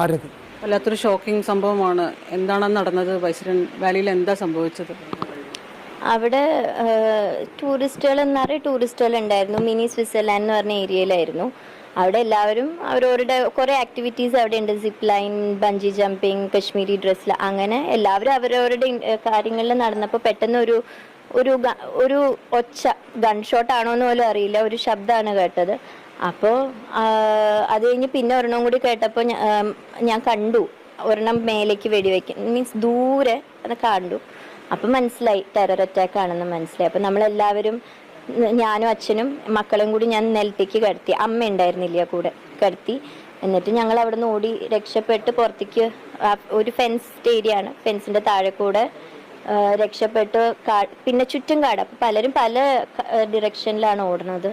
ആരതി? വല്ലാത്തൊരു ഷോക്കിംഗ് സംഭവമാണ്. എന്താണ് നടന്നത്? വൈശ്വരൻ വാലിയിൽ എന്താ സംഭവിച്ചത്? അവിടെ ടൂറിസ്റ്റുകൾ എന്നറിയ ടൂറിസ്റ്റുകൾ ഉണ്ടായിരുന്നു. മിനി സ്വിറ്റ്സർലാൻഡ് എന്ന് പറഞ്ഞ ഏരിയയിലായിരുന്നു. അവിടെ എല്ലാവരും അവരവരുടെ കുറേ ആക്ടിവിറ്റീസ് അവിടെ ഉണ്ട്. Zip line bungee jumping Kashmiri ഡ്രസ്സിൽ അങ്ങനെ എല്ലാവരും അവരവരുടെ കാര്യങ്ങളിൽ നടന്നപ്പോൾ പെട്ടെന്ന് ഒരു ഒരു ഒരു ഒച്ച ഗൺ ഷോട്ട് ആണോ എന്ന് പോലും അറിയില്ല. ഒരു ശബ്ദമാണ് കേട്ടത്. അപ്പോൾ അത് കഴിഞ്ഞ് പിന്നെ ഒരെണ്ണം കൂടി കേട്ടപ്പോൾ ഞാൻ കണ്ടു. ഒരെണ്ണം മേലേക്ക് വെടിവെക്കും. മീൻസ് ദൂരെ അത് കണ്ടു. അപ്പം മനസ്സിലായി ടെറർ അറ്റാക്ക് ആണെന്ന് മനസ്സിലായി. അപ്പം നമ്മളെല്ലാവരും ഞാനും അച്ഛനും മക്കളും കൂടി ഞാൻ നിലത്തേക്ക് കിടത്തി. അമ്മ ഉണ്ടായിരുന്നില്ല കൂടെ കിടത്തി. എന്നിട്ട് ഞങ്ങൾ അവിടെ നിന്ന് ഓടി രക്ഷപ്പെട്ട് പുറത്തേക്ക് ഒരു ഫെൻസ്ഡ് ഏരിയ ആണ്. ഫെൻസിന്റെ താഴെ കൂടെ രക്ഷപ്പെട്ട് പിന്നെ ചുറ്റും കാട്. പലരും പല ഡിറക്ഷനിലാണ് ഓടുന്നത്.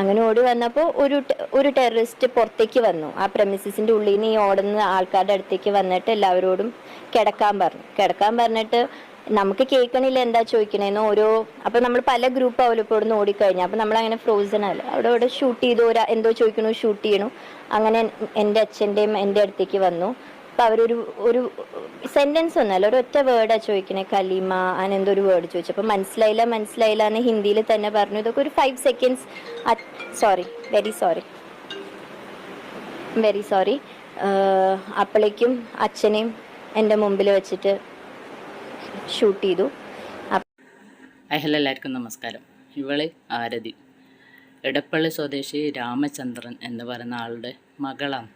അങ്ങനെ ഓടി വന്നപ്പോൾ ഒരു ഒരു ടെററിസ്റ്റ് പുറത്തേക്ക് വന്നു. ആ പ്രമിസസിന്റെ ഉള്ളിൽ നിന്ന് ഈ ഓടുന്ന ആൾക്കാരുടെ അടുത്തേക്ക് വന്നിട്ട് എല്ലാവരോടും കിടക്കാൻ പറഞ്ഞു. കിടക്കാൻ പറഞ്ഞിട്ട് നമുക്ക് കേൾക്കണില്ല എന്താ ചോദിക്കണേന്ന്? ഓരോ അപ്പൊ നമ്മൾ പല ഗ്രൂപ്പ് ആവുമല്ലോ ഇപ്പോൾ ഇവിടുന്ന് ഓടിക്കഴിഞ്ഞാൽ അപ്പൊ നമ്മൾ അങ്ങനെ ഫ്രോസൺ അല്ല അവിടെ ഇവിടെ ഷൂട്ട് ചെയ്തു. ഒരാ എന്തോ ചോദിക്കണു ഷൂട്ട് ചെയ്യണു. അങ്ങനെ എന്റെ അച്ഛന്റെയും എന്റെ അടുത്തേക്ക് വന്നു. അപ്പൊ അവരൊരു ഒരു സെന്റൻസ് ഒന്നല്ല ഒരു ഒറ്റ വേർഡാ ചോദിക്കണേ. കലീമ അങ്ങനെ എന്തോ ഒരു വേർഡ് ചോദിച്ചു. അപ്പൊ മനസ്സിലായില്ല മനസ്സിലായില്ല എന്ന് ഹിന്ദിയിൽ തന്നെ പറഞ്ഞു. ഇതൊക്കെ ഒരു five seconds sorry very sorry very sorry അപ്പോഴേക്കും അച്ഛനെയും എന്റെ മുമ്പിൽ വെച്ചിട്ട് ഷൂട്ട് ചെയ്തു. ഹലോ എല്ലാവർക്കും നമസ്കാരം. ഇവൾ ആരതി. എടപ്പള്ളി സ്വദേശി രാമചന്ദ്രൻ എന്ന് പറയുന്ന ആളുടെ മകളാണ്.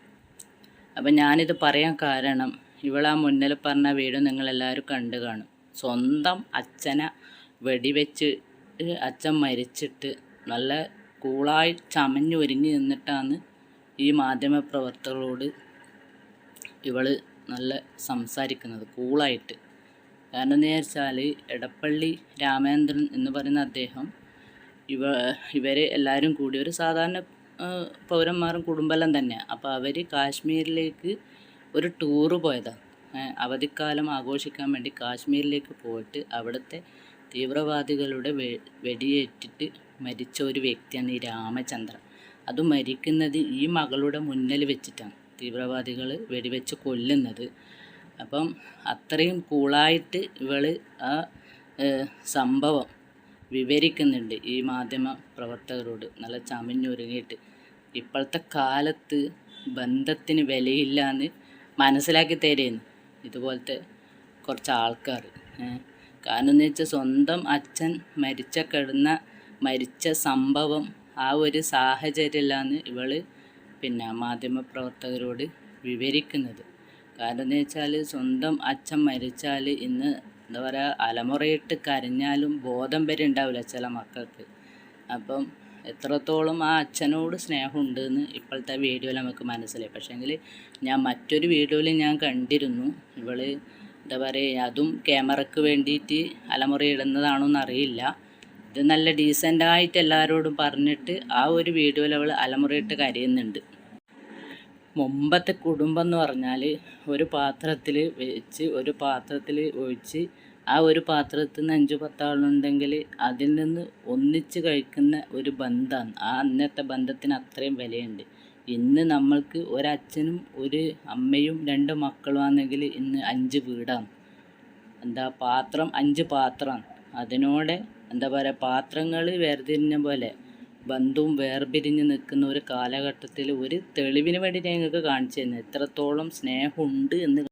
അപ്പം ഞാനിത് പറയാൻ കാരണം ഇവളാ മുന്നിൽ പറഞ്ഞ വീഡിയോ നിങ്ങളെല്ലാവരും കണ്ടു കാണും. സ്വന്തം അച്ഛനെ വെടിവെച്ച് അച്ഛൻ മരിച്ചിട്ട് നല്ല കൂളായി ചമഞ്ഞൊരുങ്ങി നിന്നിട്ടാണ് ഈ മാധ്യമപ്രവർത്തകരോട് ഇവൾ നല്ല സംസാരിക്കുന്നത് കൂളായിട്ട്. കാരണം എന്ന് വെച്ചാൽ എടപ്പള്ളി രാമേന്ദ്രൻ എന്ന് പറയുന്ന അദ്ദേഹം ഇവ ഇവരെ എല്ലാവരും കൂടി ഒരു സാധാരണ പൗരന്മാരും കുടുംബമെല്ലാം തന്നെയാണ് അപ്പോൾ അവർ കാശ്മീരിലേക്ക് ഒരു ടൂറ് പോയതാണ് അവധിക്കാലം ആഘോഷിക്കാൻ വേണ്ടി കാശ്മീരിലേക്ക് പോയിട്ട് അവിടുത്തെ തീവ്രവാദികളുടെ വെ വെടിയേറ്റിട്ട് മരിച്ച ഒരു വ്യക്തിയാണ് ഈ രാമചന്ദ്രൻ. അത് മരിക്കുന്നത് ഈ മകളുടെ മുന്നിൽ വെച്ചിട്ടാണ് തീവ്രവാദികൾ വെടിവെച്ച് കൊല്ലുന്നത്. അപ്പം അത്രയും കൂളായിട്ട് ഇവൾ ആ സംഭവം വിവരിക്കുന്നുണ്ട് ഈ മാധ്യമ പ്രവർത്തകരോട് നല്ല ചമഞ്ഞൊരുങ്ങിയിട്ട്. ഇപ്പോഴത്തെ കാലത്ത് ബന്ധത്തിന് വിലയില്ല എന്ന് മനസ്സിലാക്കി തരുന്നു. ഇതുപോലത്തെ കുറച്ച് ആൾക്കാർ കാരണം എന്ന് വെച്ചാൽ സ്വന്തം അച്ഛൻ മരിച്ച കിടന്ന മരിച്ച സംഭവം ആ ഒരു സാഹചര്യമില്ലാന്ന് ഇവൾ പിന്നെ മാധ്യമപ്രവർത്തകരോട് വിവരിക്കുന്നത്. കാരണം എന്ന് വെച്ചാൽ സ്വന്തം അച്ഛൻ മരിച്ചാൽ ഇന്ന് എന്താ പറയുക അലമുറയിട്ട് കരഞ്ഞാലും ബോധം വരെ ഉണ്ടാവില്ല ചില മക്കൾക്ക്. അപ്പം എത്രത്തോളം ആ അച്ഛനോട് സ്നേഹമുണ്ട് എന്ന് ഇപ്പോഴത്തെ വീഡിയോയിൽ നമുക്ക് മനസ്സിലായി. പക്ഷേങ്കിൽ ഞാൻ മറ്റൊരു വീഡിയോയിൽ ഞാൻ കണ്ടിരുന്നു. ഇവൾ എന്താ പറയുക അതും ക്യാമറയ്ക്ക് വേണ്ടിയിട്ട് അലമുറയിടുന്നതാണോ എന്നറിയില്ല. ഇത് നല്ല ഡീസന്റായിട്ട് എല്ലാവരോടും പറഞ്ഞിട്ട് ആ ഒരു വീഡിയോയിൽ അവൾ അലമുറയിട്ട് കരയുന്നുണ്ട്. മുമ്പത്തെ കുടുംബം എന്ന് പറഞ്ഞാൽ ഒരു പാത്രത്തിൽ വെച്ച് ഒരു പാത്രത്തിൽ ഒഴിച്ച് ആ ഒരു പാത്രത്തിൽ നിന്ന് അഞ്ച് പത്താളുണ്ടെങ്കിൽ അതിൽ നിന്ന് ഒന്നിച്ച് കഴിക്കുന്ന ഒരു ബന്ധമാണ് ആ അന്നത്തെ ബന്ധത്തിന് അത്രയും വിലയുണ്ട്. ഇന്ന് നമ്മൾക്ക് ഒരച്ഛനും ഒരു അമ്മയും രണ്ട് മക്കളുമാണെങ്കിൽ ഇന്ന് അഞ്ച് വീടാണ്. എന്താ പാത്രം അഞ്ച് പാത്രമാണ്. അതിനോടെ എന്താ പറയുക പാത്രങ്ങൾ വേർതിരിഞ്ഞ പോലെ ബന്ധവും വേർപിരിഞ്ഞ് നിൽക്കുന്ന ഒരു കാലഘട്ടത്തിൽ ഒരു തെളിവിന് വേണ്ടി ഞങ്ങൾക്ക് കാണിച്ചു തരുന്നത് എത്രത്തോളം സ്നേഹമുണ്ട് എന്ന്